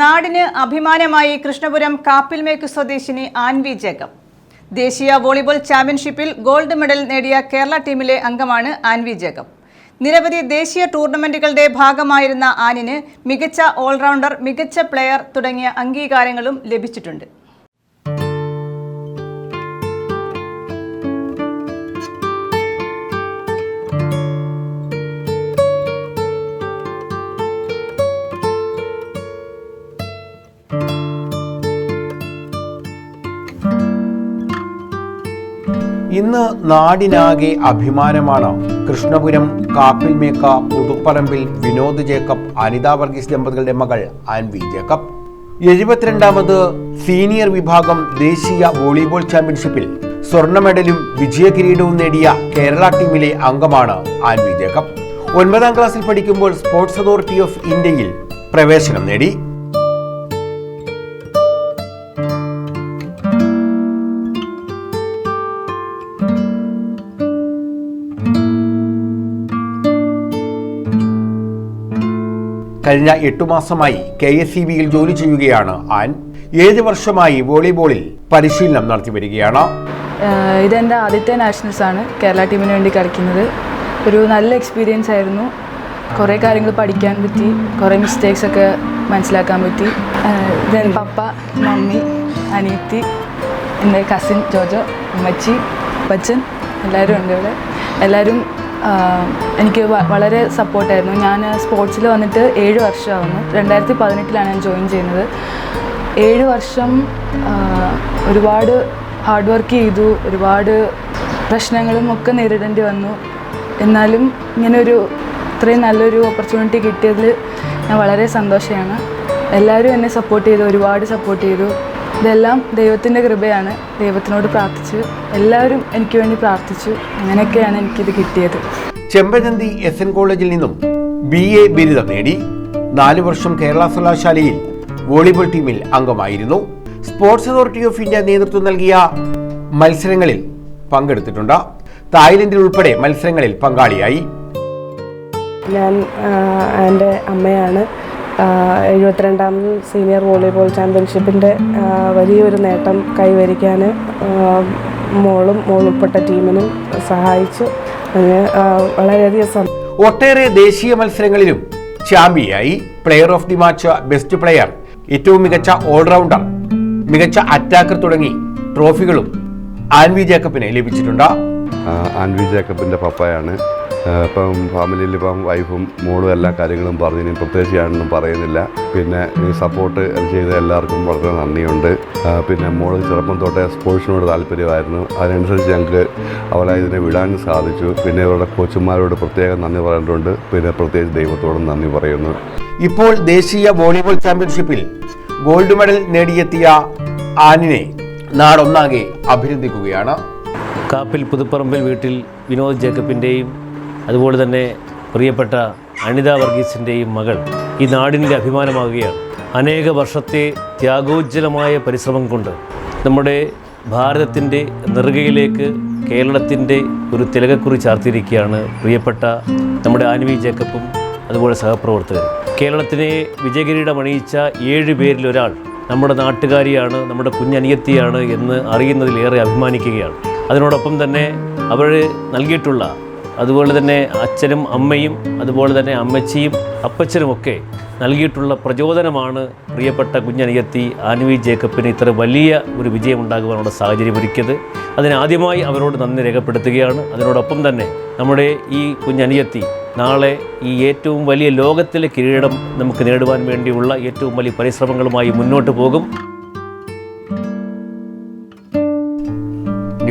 നാടിന് അഭിമാനമായി കൃഷ്ണപുരം കാപ്പിൽമേക്ക് സ്വദേശിനി ആൻവി ജേക്കബ്. ദേശീയ വോളിബോൾ ചാമ്പ്യൻഷിപ്പിൽ ഗോൾഡ് മെഡൽ നേടിയ കേരള ടീമിലെ അംഗമാണ് ആൻവി ജേക്കബ്. നിരവധി ദേശീയ ടൂർണമെന്റുകളുടെ ഭാഗമായിരുന്ന ആനിന് മികച്ച ഓൾറൗണ്ടർ മികച്ച പ്ലെയർ തുടങ്ങിയ അംഗീകാരങ്ങളും ലഭിച്ചിട്ടുണ്ട്. ഇന്ന് നാടിനാകെ അഭിമാനമാണ്. കൃഷ്ണപുരം കാപ്പിൽമേക്ക പുതുപ്പറമ്പിൽ വിനോദ് ജേക്കബ് അനിത വർഗീസ് ദമ്പതികളുടെ മകൾ ആൻവി ജേക്കബ്. എഴുപത്തിരണ്ടാമത് സീനിയർ വിഭാഗം ദേശീയ വോളിബോൾ ചാമ്പ്യൻഷിപ്പിൽ സ്വർണ മെഡലും വിജയകിരീടവും നേടിയ കേരള ടീമിലെ അംഗമാണ് ആൻവി ജേക്കബ്. ഒൻപതാം ക്ലാസ്സിൽ പഠിക്കുമ്പോൾ സ്പോർട്സ് അതോറിറ്റി ഓഫ് ഇന്ത്യയിൽ പ്രവേശനം നേടി. കഴിഞ്ഞ എട്ടു മാസമായി കെ എസ് സി ബിയിൽ ജോലി ചെയ്യുകയാണ് ആൻ. ഏഴ് വർഷമായി വോളിബോളിൽ പരിശീലനം നടത്തി വരികയാണ്. ഇതെന്റെ ആദ്യത്തെ നാഷണൽസ് ആണ്. കേരള ടീമിന് വേണ്ടി കളിക്കുന്നത്. ഒരു നല്ല എക്സ്പീരിയൻസ് ആയിരുന്നു. കുറേ കാര്യങ്ങൾ പഠിക്കാൻ പറ്റി. കുറേ മിസ്റ്റേക്സ് ഒക്കെ മനസ്സിലാക്കാൻ പറ്റി. ഇതെന്റെ പപ്പ മമ്മി അനിയത്തി എന്റെ കസിൻ ജോജോ അമ്മച്ചി അപ്പച്ചൻ. എല്ലാവരും ഉണ്ട് ഇവിടെ. എല്ലാവരും എനിക്ക് വളരെ സപ്പോർട്ടായിരുന്നു. ഞാൻ സ്പോർട്സിൽ വന്നിട്ട് ഏഴ് വർഷമാകുന്നു രണ്ടായിരത്തി പതിനെട്ടിലാണ് ഞാൻ ജോയിൻ ചെയ്യുന്നത്. ഏഴ് വർഷം ഒരുപാട് ഹാർഡ് വർക്ക് ചെയ്തു. ഒരുപാട് പ്രശ്നങ്ങളും ഒക്കെ നേരിടേണ്ടി വന്നു. എന്നാലും ഇങ്ങനൊരു ഇത്രയും നല്ലൊരു ഓപ്പർച്യൂണിറ്റി കിട്ടിയതിൽ ഞാൻ വളരെ സന്തോഷമാണ് എല്ലാവരും എന്നെ സപ്പോർട്ട് ചെയ്തു. ഒരുപാട് സപ്പോർട്ട് ചെയ്തു. ഇതെല്ലാം ദൈവത്തിന്റെ കൃപയാണ്. ദൈവത്തിനോട് പ്രാർത്ഥിച്ചു എല്ലാവരും എനിക്ക് വേണ്ടി പ്രാർത്ഥിച്ചു. അങ്ങനെയൊക്കെയാണ് എനിക്കിത് കിട്ടിയത്. ചെമ്പചന്തി എസ് എൻ കോളേജിൽ നിന്നും ബി എ ബിരുദം നേടി നാലു വർഷം കേരള സർവകലാശാലയിൽ വോളിബോൾ ടീമിൽ അംഗമായിരുന്നു. സ്പോർട്സ് അതോറിറ്റി ഓഫ് ഇന്ത്യ നേതൃത്വം നൽകിയ മത്സരങ്ങളിൽ പങ്കെടുത്തിട്ടുണ്ട്. തായ്ലൻഡിൽ ഉൾപ്പെടെ മത്സരങ്ങളിൽ പങ്കാളിയായി. ഞാൻ എന്റെ അമ്മയാണ്. എഴുപത്തിരണ്ടാമത് സീനിയർ വോളിബോൾ ചാമ്പ്യൻഷിപ്പിന്റെ വലിയൊരു നേട്ടം കൈവരിക്കാൻ മോളും മോളുൾപ്പെട്ട ടീമിനും സഹായിച്ചു. വളരെയധികം ഒട്ടേറെ ദേശീയ മത്സരങ്ങളിലും ചാമ്പ്യയായി player of the match best player ഏറ്റവും മികച്ച ഓൾറൗണ്ടർ മികച്ച അറ്റാക്കർ തുടങ്ങി ട്രോഫികളും ആൻവി ജേക്കബിന് ലഭിച്ചിട്ടുണ്ട്. ആൻവി ജേക്കബിന്റെ പപ്പയാണ്. ഇപ്പം ഫാമിലിയിൽ ഇപ്പം വൈഫും മോളും എല്ലാ കാര്യങ്ങളും പറഞ്ഞു പ്രത്യേകിച്ച് ഞാനൊന്നും പറയുന്നില്ല. പിന്നെ ഈ സപ്പോർട്ട് ചെയ്ത എല്ലാവർക്കും വളരെ നന്ദിയുണ്ട്. പിന്നെ മോൾ ചെറുപ്പം തൊട്ടേ സ്പോർട്സിനോട് താല്പര്യമായിരുന്നു. അതിനനുസരിച്ച് ഞങ്ങൾക്ക് അവളെ ഇതിനെ വിടാൻ സാധിച്ചു. പിന്നെ ഇവരുടെ കോച്ചുമാരോട് പ്രത്യേകം നന്ദി പറഞ്ഞിട്ടുണ്ട്. പിന്നെ പ്രത്യേകിച്ച് ദൈവത്തോടും നന്ദി പറയുന്നു. ഇപ്പോൾ ദേശീയ വോളിബോൾ ചാമ്പ്യൻഷിപ്പിൽ ഗോൾഡ് മെഡൽ നേടിയെത്തിയ ആനിനെ നാടൊന്നാകെ അഭിനന്ദിക്കുകയാണ്. കാപ്പിൽ പുതുപ്പറമ്പിൽ വീട്ടിൽ വിനോദ് ജേക്കബിന്റെയും അതുപോലെ തന്നെ പ്രിയപ്പെട്ട അനിത വർഗീസിന്റെയും മകൾ ഈ നാടിന്റെ അഭിമാനമാകുകയാണ്. അനേക വർഷത്തെ ത്യാഗോജ്ജലമായ പരിശ്രമം കൊണ്ട് നമ്മുടെ ഭാരതത്തിന്റെ നെറുകയിലേക്ക് കേരളത്തിന്റെ ഒരു തിലകക്കുറി ചാർത്തിയിരിക്കുകയാണ് പ്രിയപ്പെട്ട നമ്മുടെ ആൻവി ജേക്കബും അതുപോലെ സഹപ്രവർത്തകരും. കേരളത്തിനെ വിജയകിരീടം അണിയിച്ച ഏഴ് പേരിൽ ഒരാൾ നമ്മുടെ നാട്ടുകാരിയാണ് നമ്മുടെ കുഞ്ഞനിയത്തിയാണ് എന്ന് അറിയുന്നതിലേറെ അഭിമാനിക്കുകയാണ്. അതിനോടൊപ്പം തന്നെ അവർ നൽകിയിട്ടുള്ള അതുപോലെ തന്നെ അച്ഛനും അമ്മയും അതുപോലെ തന്നെ അമ്മച്ചിയും അപ്പച്ചനും ഒക്കെ നൽകിയിട്ടുള്ള പ്രചോദനമാണ് പ്രിയപ്പെട്ട കുഞ്ഞനിയത്തി ആനുവി ജേക്കബിന് ഇത്ര വലിയ ഒരു വിജയം ഉണ്ടാകുവാനുള്ള സാഹചര്യം ഒരുക്കിയത് അതിനാദ്യമായി അവരോട് നന്ദി രേഖപ്പെടുത്തുകയാണ്. അതിനോടൊപ്പം തന്നെ നമ്മുടെ ഈ കുഞ്ഞനിയത്തി നാളെ ഈ ഏറ്റവും വലിയ ലോകത്തിലെ കിരീടം നമുക്ക് നേടുവാൻ വേണ്ടിയുള്ള ഏറ്റവും വലിയ പരിശ്രമങ്ങളുമായി മുന്നോട്ട് പോകും.